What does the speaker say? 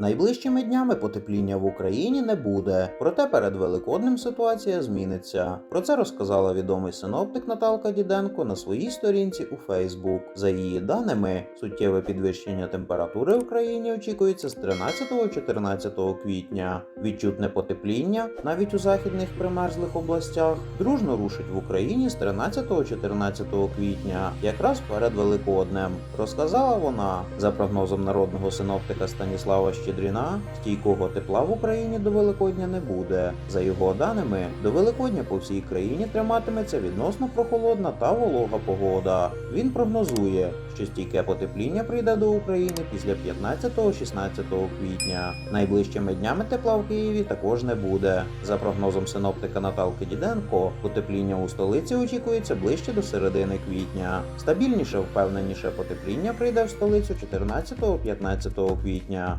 Найближчими днями потепління в Україні не буде, проте перед Великоднем ситуація зміниться. Про це розказала відомий синоптик Наталка Діденко на своїй сторінці у Facebook. За її даними, суттєве підвищення температури в країні очікується з 13-14 квітня. Відчутне потепління навіть у західних примерзлих областях дружно рушить в Україні з 13-14 квітня, якраз перед Великоднем. Розказала вона за прогнозом народного синоптика Станіслава Щедріна, стійкого тепла в Україні до Великодня не буде. За його даними, до Великодня по всій країні триматиметься відносно прохолодна та волога погода. Він прогнозує, що стійке потепління прийде до України після 15-16 квітня. Найближчими днями тепла в Києві також не буде. За прогнозом синоптика Наталки Діденко, потепління у столиці очікується ближче до середини квітня. Стабільніше, впевненіше потепління прийде в столицю 14-15 квітня.